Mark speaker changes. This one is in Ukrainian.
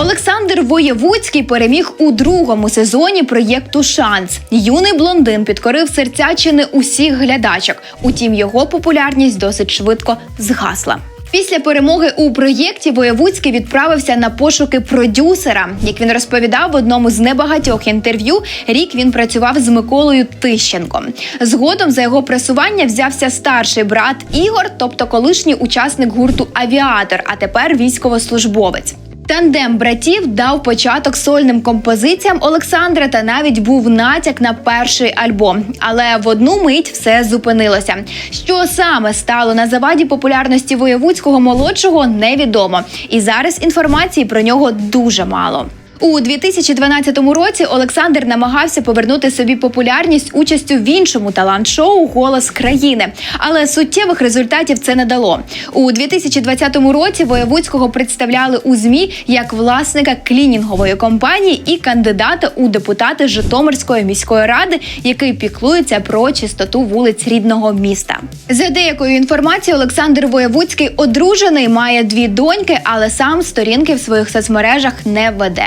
Speaker 1: Олександр Воєвудський переміг у другому сезоні проєкту Шанс. Юний блондин підкорив серця чи не усіх глядачок. Утім, його популярність досить швидко згасла. Після перемоги у проєкті Воєвудський відправився на пошуки продюсера. Як він розповідав в одному з небагатьох інтерв'ю, рік він працював з Миколою Тищенком. Згодом за його пресування взявся старший брат Ігор, тобто колишній учасник гурту Авіатор, а тепер військовослужбовець. Тандем братів дав початок сольним композиціям Олександра та навіть був натяк на перший альбом. Але в одну мить все зупинилося. Що саме стало на заваді популярності воєвудського молодшого, невідомо. І зараз інформації про нього дуже мало. У 2012 році Олександр намагався повернути собі популярність участю в іншому талант-шоу Голос країни, але суттєвих результатів це не дало. У 2020 році Воєвудського представляли у змі як власника клінінгової компанії і кандидата у депутати Житомирської міської ради, який піклується про чистоту вулиць рідного міста. За деякою інформацією, Олександр Воєвудський одружений, має дві доньки, але сам сторінки в своїх соцмережах не веде.